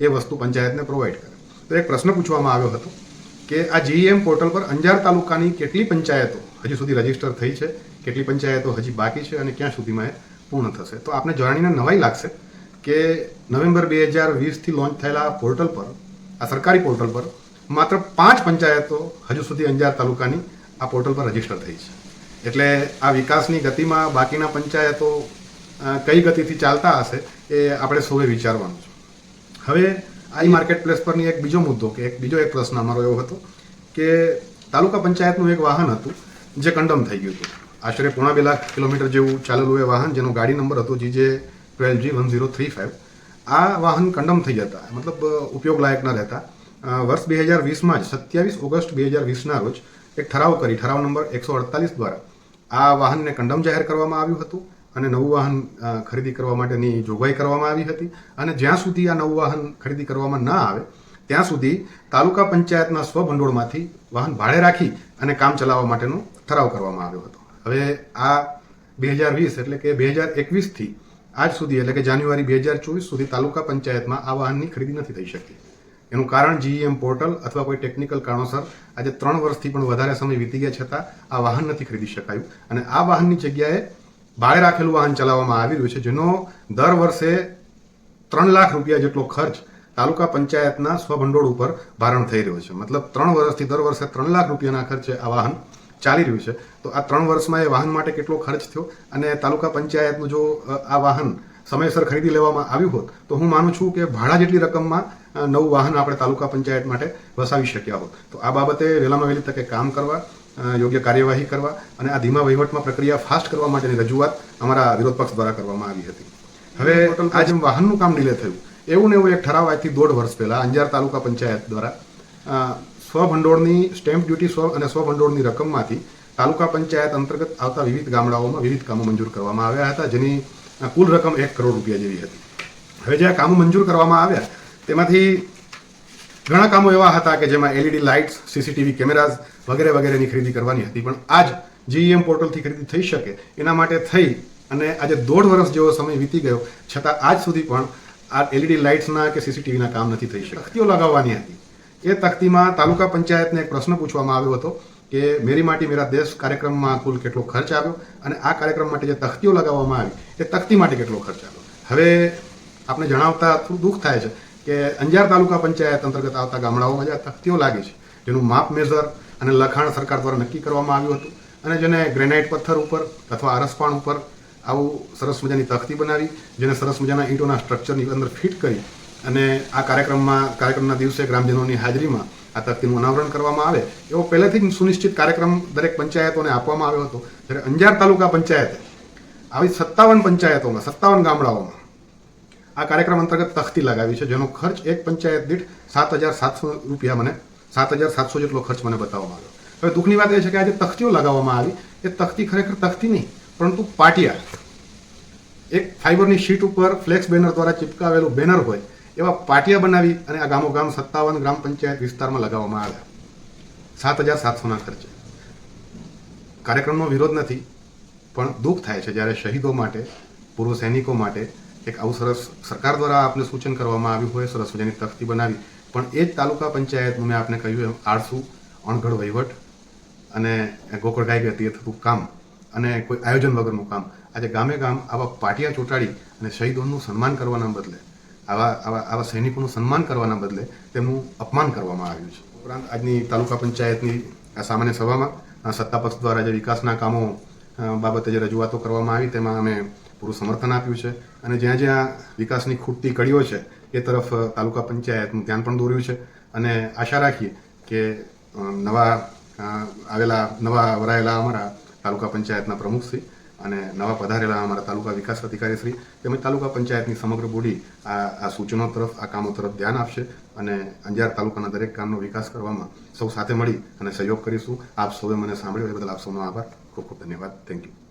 એ વસ્તુ પંચાયતને પ્રોવાઈડ કરે. તો એક પ્રશ્ન પૂછવામાં આવ્યો હતો કે આ જીઈએમ પોર્ટલ પર અંજાર તાલુકાની કેટલી પંચાયતો હજી સુધી રજિસ્ટર થઈ છે, કેટલી પંચાયતો હજી બાકી છે અને ક્યાં સુધીમાં એ પૂર્ણ થશે? તો આપને જાણીને નવાઈ લાગશે કે નવેમ્બર બે હજાર વીસથી લોન્ચ થયેલા પોર્ટલ પર, આ સરકારી પોર્ટલ પર માત્ર પાંચ પંચાયતો હજુ સુધી અંજાર તાલુકાની આ પોર્ટલ પર રજિસ્ટર થઈ છે. એટલે આ વિકાસની ગતિમાં બાકીના પંચાયતો કઈ ગતિથી ચાલતા હશે એ આપણે સૌએ વિચારવાનું છે. હવે આઈ માર્કેટ પ્લેસ પરની એક બીજો મુદ્દો કે એક બીજો એક પ્રશ્ન અમારો એવો હતો કે તાલુકા પંચાયતનું એક વાહન હતું જે કંડમ થઈ ગયું હતું. આશરે પોણા બે લાખ કિલોમીટર જેવું ચાલેલું એ વાહન, જેનો ગાડી નંબર હતો GJ twelve G one zero three five આ વાહન કંડમ થઈ જતા, મતલબ ઉપયોગ લાયક ન રહેતા. વર્ષ બે હજાર વીસમાં જ, સત્યાવીસ ઓગસ્ટ બે હજાર વીસના રોજ એક ઠરાવ કરી, ઠરાવ નંબર એકસો અડતાલીસ દ્વારા આ વાહનને કંડમ જાહેર કરવામાં આવ્યું હતું. અને નવું વાહન ખરીદી કરવા માટેની જોગવાઈ કરવામાં આવી હતી. અને જ્યાં સુધી આ નવું વાહન ખરીદી કરવામાં ન આવે, ત્યાં સુધી તાલુકા પંચાયતના સ્વભંડોળમાંથી વાહન ભાડે રાખી અને કામ ચલાવવા માટેનો ઠરાવ કરવામાં આવ્યો હતો. હવે આ બે હજાર વીસ એટલે કે બે હજાર એકવીસથી આજ સુધી, એટલે કે જાન્યુઆરી બે હજાર ચોવીસ સુધી તાલુકા પંચાયતમાં આ વાહનની ખરીદી નથી થઈ શકતી એનું કારણ જીઈએમ પોર્ટલ અથવા કોઈ ટેકનિકલ કારણોસર આજે ત્રણ વર્ષથી પણ વધારે સમય વીતી ગયા છતાં આ વાહન નથી ખરીદી શકાયું. અને આ વાહનની જગ્યાએ ભાડે રાખેલું વાહન ચલાવવામાં આવી રહ્યું છે, જેનો દર વર્ષે ત્રણ લાખ રૂપિયા જેટલો ખર્ચ તાલુકા પંચાયતના સ્વભંડોળ ઉપર ભારણ થઈ રહ્યો છે. મતલબ ત્રણ વર્ષથી દર વર્ષે ત્રણ લાખ રૂપિયાના ખર્ચે આ વાહન ચાલી રહ્યું છે. તો આ ત્રણ વર્ષમાં એ વાહન માટે કેટલો ખર્ચ થયો? અને તાલુકા પંચાયતનું જો આ વાહન સમયસર ખરીદી લેવામાં આવ્યું હોત, તો હું માનું છું કે ભાડા જેટલી રકમમાં નવું વાહન આપણે તાલુકા પંચાયત માટે વસાવી શક્યા હોત. તો આ બાબતે વહેલામાં વહેલી તકે કામ કરવા યોગ્ય કાર્યવાહી કરવા અને આ ધીમા વહીવટમાં પ્રક્રિયા ફાસ્ટ કરવા માટેની રજૂઆત અમારા વિરોધ પક્ષ દ્વારા કરવામાં આવી હતી. હવે આ જેમ વાહનનું કામ ડિલે થયું એવું ને એવું એક ઠરાવ આજથી દોઢ વર્ષ પહેલા અંજાર તાલુકા પંચાયત દ્વારા સ્વભંડોળની સ્ટેમ્પ ડ્યુટી સ્વ અને સ્વભંડોળની રકમમાંથી તાલુકા પંચાયત અંતર્ગત આવતા વિવિધ ગામડાઓમાં વિવિધ કામો મંજૂર કરવામાં આવ્યા હતા જેની કુલ રકમ એક કરોડ રૂપિયા જેવી હતી. હવે જે આ કામો મંજૂર કરવામાં આવ્યા તેમાંથી ઘણા કામો એવા હતા કે જેમાં એલઈડી લાઇટ્સ સીસીટીવી કેમેરાઝ વગેરે વગેરેની ખરીદી કરવાની હતી. પણ આજ જીઈએમ પોર્ટલથી ખરીદી થઈ શકે એના માટે થઈ અને આજે દોઢ વર્ષ જેવો સમય વીતી ગયો. છતાં આજ સુધી પણ આ એલઈડી લાઇટ્સના કે સીસીટીવીના કામ નથી થઈ શક્યા. તકતીઓ લગાવવાની હતી. એ તકતીમાં તાલુકા પંચાયતને એક પ્રશ્ન પૂછવામાં આવ્યો હતો કે મેરી માટી, મેરા દેશ કાર્યક્રમમાં કુલ કેટલો ખર્ચ આવ્યો અને આ કાર્યક્રમ માટે જે તકતીઓ લગાવવામાં આવી, એ તકતી માટે કેટલો ખર્ચ આવ્યો? હવે આપણે જણાવતા થોડું દુઃખ થાય છે. કે અંજાર તાલુકા પંચાયત અંતર્ગત આવતા ગામડાઓમાં જે આ તકતીઓ લાગી છે. જેનું માપ મેઝર અને લખાણ સરકાર દ્વારા નક્કી કરવામાં આવ્યું હતું. અને જેને ગ્રેનાઇટ પથ્થર ઉપર અથવા આરસપાણ ઉપર આવું સરસ મજાની તખતી બનાવી, જેને સરસ મજાના ઈંટોના સ્ટ્રક્ચરની અંદર ફિટ કરી અને આ કાર્યક્રમમાં, કાર્યક્રમના દિવસે ગ્રામજનોની હાજરીમાં આ તકતીનું અનાવરણ કરવામાં આવે, એવો પહેલેથી જ સુનિશ્ચિત કાર્યક્રમ દરેક પંચાયતોને આપવામાં આવ્યો હતો. જ્યારે અંજાર તાલુકા પંચાયતે આવી સત્તાવન પંચાયતોમાં, સત્તાવન ગામડાઓમાં આ કાર્યક્રમ અંતર્ગત તખતી લગાવી છે, જેનો ખર્ચ એક પંચાયત દીઠ સાત હજાર સાતસો રૂપિયા મને, સાત હજાર સાતસો જેટલો ખર્ચ મને બતાવવામાં આવ્યો. હવે દુઃખની વાત એ છે કે આજે તખતીઓ લગાવવામાં આવી, એ તખતી ખરેખર તખતી નહીં, પરંતુ પાટિયા એક ફાઈબરની શીટ ઉપર ફ્લેક્સ બેનર દ્વારા ચિપકાવેલું બેનર હોય, એવા પાટિયા બનાવી અને આ ગામો ગામ સત્તાવન ગ્રામ પંચાયત વિસ્તારમાં લગાવવામાં આવ્યા. સાત હજાર સાતસોના ખર્ચે. કાર્યક્રમનો વિરોધ નથી, પણ દુઃખ થાય છે જ્યારે શહીદો માટે, પૂર્વ સૈનિકો માટે એક આવું સરસ સરકાર દ્વારા આપને સૂચન કરવામાં આવ્યું હોય, સરસ મજાની તકતી બનાવી. પણ એ જ તાલુકા પંચાયતનું મેં આપને કહ્યું એમ, આળસુ, અણઘડ, વહીવટ અને ગોકળ ગાય એ થતું કામ અને કોઈ આયોજન વગરનું કામ. આજે ગામે ગામ આવા પાટિયા ચોંટાડી અને શહીદોનું સન્માન કરવાના બદલે, આવા આવા આવા સૈનિકોનું સન્માન કરવાના બદલે તેમનું અપમાન કરવામાં આવ્યું છે. ઉપરાંત આજની તાલુકા પંચાયતની આ સામાન્ય સભામાં સત્તા પક્ષ દ્વારા જે વિકાસના કામો બાબતે જે રજૂઆતો કરવામાં આવી તેમાં અમે પૂરું સમર્થન આપ્યું છે. અને જ્યાં જ્યાં વિકાસની ખૂટતી કડીઓ છે, એ તરફ તાલુકા પંચાયતનું ધ્યાન પણ દોર્યું છે. અને આશા રાખીએ કે નવા આવેલા, નવા વરાયેલા અમારા તાલુકા પંચાયતના પ્રમુખશ્રી અને નવા પધારેલા અમારા તાલુકા વિકાસ અધિકારી શ્રી તેમજ તાલુકા પંચાયતની સમગ્ર બોડી આ આ સૂચનો તરફ, આ કામો તરફ ધ્યાન આપશે અને અંજાર તાલુકાના દરેક કામનો વિકાસ કરવામાં સૌ સાથે મળી અને સહયોગ કરીશું. આપ સૌએ મને સાંભળ્યો, એ બદલ આપ સૌનો આભાર. ખૂબ ખૂબ ધન્યવાદ. Thank you